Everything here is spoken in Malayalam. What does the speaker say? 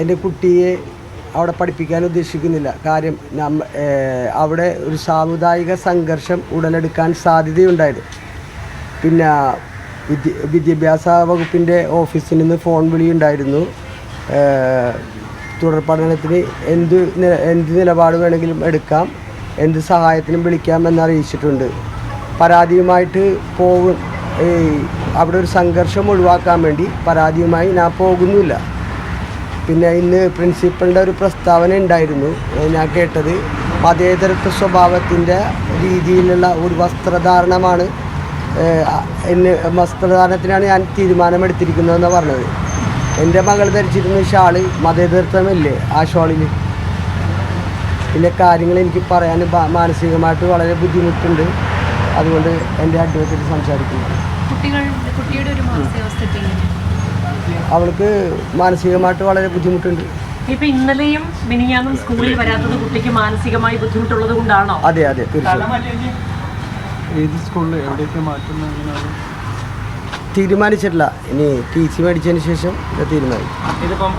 എന്റെ കുട്ടിയെ അവിടെ പഠിപ്പിക്കാൻ ഉദ്ദേശിക്കുന്നില്ല. കാര്യം നമ്മ അവിടെ ഒരു സാമുദായിക സംഘർഷം ഉടലെടുക്കാൻ സാധ്യതയുണ്ടായത്. പിന്നെ വിദ്യ വിദ്യാഭ്യാസ വകുപ്പിന്റെ ഓഫീസിൽ നിന്ന് ഫോൺ വിളിയുണ്ടായിരുന്നു. തുടർ പഠനത്തിന് എന്ത് എന്ത് നിലപാട് വേണമെങ്കിലും എടുക്കാം എന്ത് സഹായത്തിനും വിളിക്കാം എന്നറിയിച്ചിട്ടുണ്ട് പരാതിയുമായിട്ട് പോകും അവിടെ ഒരു സംഘർഷം ഒഴിവാക്കാൻ വേണ്ടി പരാതിയുമായി ഞാൻ പോകുന്നില്ല പിന്നെ ഇന്ന് പ്രിൻസിപ്പളിന്റെ ഒരു പ്രസ്താവന ഉണ്ടായിരുന്നു. ഞാൻ കേട്ടത്. മതേതരത്വ സ്വഭാവത്തിന്റെ രീതിയിലുള്ള ഒരു വസ്ത്രധാരണമാണ് എന്നെ വസ്ത്രധാരണത്തിനാണ് ഞാൻ തീരുമാനമെടുത്തിരിക്കുന്നതെന്ന് പറഞ്ഞത്. എന്റെ മകൾ ധരിച്ചിരുന്ന ഷാൾ മതേതരത്വമല്ലേ ആ ഷാളിൽ പിന്നെ കാര്യങ്ങൾ എനിക്ക് പറയാൻ മാനസികമായിട്ട് വളരെ ബുദ്ധിമുട്ടുണ്ട്. അതുകൊണ്ട് എന്റെ അഡ്വക്കേറ്റ് സംസാരിക്കുന്നു. കുട്ടികൾ കുട്ടിയുടെ ഒരു മാനസികാവസ്ഥ അവൾക്ക് മാനസികമായിട്ട് വളരെ ബുദ്ധിമുട്ടുണ്ട്. ഇപ്പൊ ഇന്നലെയും മിനിഞ്ഞാന്നും സ്കൂളിൽ വരാത്തത് കുട്ടിക്ക് മാനസികമായി ബുദ്ധിമുട്ടുള്ളത് കൊണ്ടാണോ? അതെ അതെ തീർച്ചയായും. ഏത് സ്കൂളിൽ എവിടേക്ക് മാറ്റുന്ന തീരുമാനിച്ചിട്ടില്ല. ഇനി ടി സി മേടിച്ചതിന് ശേഷം തീരുമാനിക്കും. ഇതിപ്പം